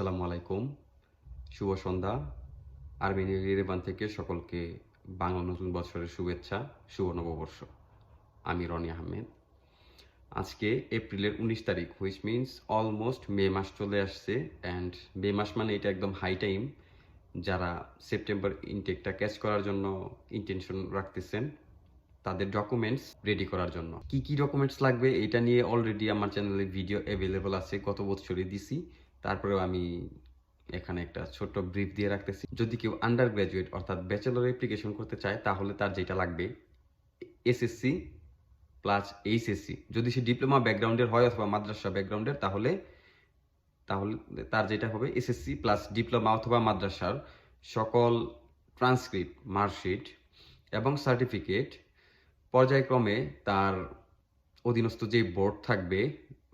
আসসালামু আলাইকুম। শুভ সন্ধ্যা। আর্মেনিয়া ইরেবান থেকে সকলকে বাংলা নতুন বছরের শুভেচ্ছা, শুভ নববর্ষ। আমি রনি আহমেদ। আজকে এপ্রিলের উনিশ তারিখ হুইচ মিনস অলমোস্ট মে মাস চলে আসছে অ্যান্ড মে মাস মানে এটা একদম হাই টাইম যারা সেপ্টেম্বর ইনটেকটা ক্যাচ করার জন্য ইন্টেনশন রাখতেছেন। তাদের ডকুমেন্টস রেডি করার জন্য। কি কি ডকুমেন্টস লাগবে এটা নিয়ে অলরেডি আমার চ্যানেলে ভিডিও অ্যাভেলেবল আছে গত বছরই দিছি। তারপরেও আমি এখানে একটা ছোট্ট ব্রিফ দিয়ে রাখতেছি। যদি কেউ আন্ডার গ্র্যাজুয়েট অর্থাৎ ব্যাচেলর অ্যাপ্লিকেশন করতে চায়, তাহলে তার যেটা লাগবে এসএসসি প্লাস এইচএসসি যদি সে ডিপ্লোমা ব্যাকগ্রাউন্ডের হয় অথবা মাদ্রাসা ব্যাকগ্রাউন্ডের তাহলে তাহলে তার যেটা হবে এসএসসি প্লাস ডিপ্লোমা অথবা মাদ্রাসার সকল ট্রান্সক্রিপ্ট মার্কশিট এবং সার্টিফিকেট পর্যায়ক্রমে তার অধীনস্থ যে বোর্ড থাকবে,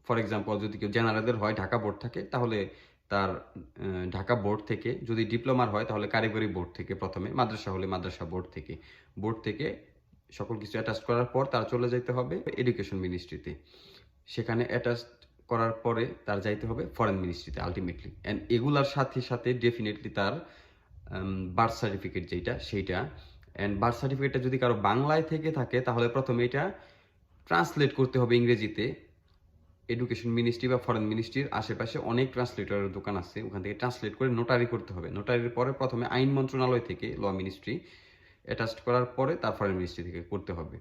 ফর এক্সাম্পল যদি কেউ জেনারেলদের হয়, ঢাকা বোর্ড থাকে, তাহলে তার ঢাকা বোর্ড থেকে যদি ডিপ্লোমার হয়, তাহলে কারিগরি বোর্ড থেকে প্রথমে, মাদ্রাসা হলে মাদ্রাসা বোর্ড থেকে। বোর্ড থেকে সকল কিছু অ্যাটাচ করার পর তার চলে যেতে হবে এডুকেশন মিনিস্ট্রিতে সেখানে অ্যাটাচ করার পরে তার যাইতে হবে ফরেন মিনিস্ট্রিতে আলটিমেটলি অ্যান্ড এগুলার সাথে সাথে ডেফিনেটলি তার বার্থ সার্টিফিকেট যেটা সেইটা অ্যান্ড বার্থ সার্টিফিকেটটা যদি কারও বাংলায় থেকে থাকে, তাহলে প্রথমে এটা ট্রান্সলেট করতে হবে ইংরেজিতে। এডুকেশন মিনিস্ট্রি বা ফরেন মিনিস্ট্রির আশেপাশে অনেক ট্রান্সলেটরের দোকান আছে, ওখান থেকে ট্রান্সলেট করে নোটারি করতে হবে। নোটারির পরে প্রথমে আইন মন্ত্রণালয় থেকে ল মিনিস্ট্রি অ্যাটাচ করার পরে তার ফরেন মিনিস্ট্রি থেকে করতে হবে।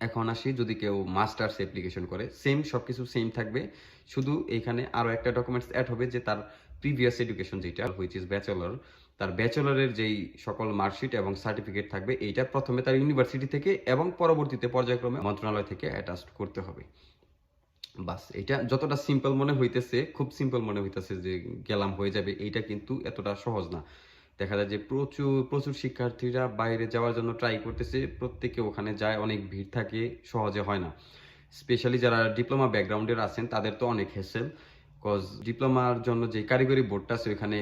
এখন আসি, যদি কেউ মাস্টার্স অ্যাপ্লিকেশন করে সেম সব কিছু সেম থাকবে। শুধু এইখানে আরও একটা ডকুমেন্টস অ্যাড হবে যে তার প্রিভিয়াস এডুকেশন যেটা হুইচ ইজ ব্যাচেলর তার ব্যাচেলরের যেই সকল মার্কশিট এবং সার্টিফিকেট থাকবে, এইটা প্রথমে তার ইউনিভার্সিটি থেকে এবং পরবর্তীতে পর্যায়ক্রমে মন্ত্রণালয় থেকে অ্যাটাচ করতে হবে। বাস এটা যতটা সিম্পল মনে হইতেছে, খুব সিম্পল মনে হইতেছে যে গেলাম, হয়ে যাবে, এইটা কিন্তু এতটা সহজ না। দেখা যায় যে প্রচুর প্রচুর শিক্ষার্থীরা বাইরে যাওয়ার জন্য ট্রাই করতেছে। প্রত্যেকে ওখানে যায়, অনেক ভিড় থাকে, সহজে হয় না। স্পেশালি যারা ডিপ্লোমা ব্যাকগ্রাউন্ডের আছেন, তাদের তো অনেক হেসেল কজ ডিপ্লোমার জন্য যে কারিগরি বোর্ডটা আছে ওখানে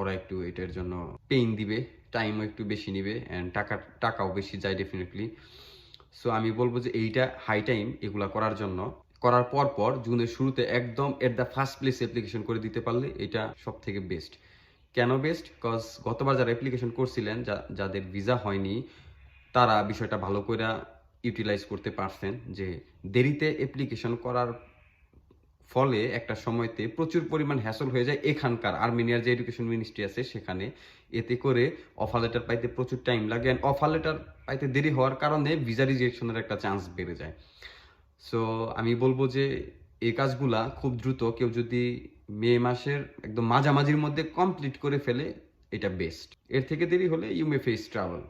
ওরা একটু এটার জন্য পেইন দিবে টাইমও একটু বেশি নিবে অ্যান্ড টাকা, টাকাও বেশি যায় ডেফিনেটলি সো আমি বলব যে এইটা হাই টাইম এগুলা করার জন্য। করার পর পর জুনের শুরুতে একদম at the first place application করে দিতে পারলে এটা সব থেকে বেস্ট কেন বেস্ট কজ গতবার যারা অ্যাপ্লিকেশন করছিলেন যাদের ভিসা হয়নি, তারা বিষয়টা ভালো করে ইউটিলাইজ করতে পারছেন যে দেরিতে অ্যাপ্লিকেশন করার ফলে একটা সময়তে প্রচুর পরিমাণ হ্যাসল হয়ে যায় এখানকার। আর্মেনিয়ার যে এডুকেশন মিনিস্ট্রি আছে সেখানে এতে করে অফার লেটার পাইতে প্রচুর টাইম লাগে অ্যান্ড অফার লেটার পাইতে দেরি হওয়ার কারণে ভিসা রিজেকশনের একটা চান্স বেড়ে যায়। সো আমি বলব যে এই কাজগুলা খুব দ্রুত কেউ যদি মে মাসের একদম মাঝামাঝির মধ্যে কমপ্লিট করে ফেলে, এটা বেস্ট এর থেকে দেরি হলে ইউ মে ফেস ট্রাভেল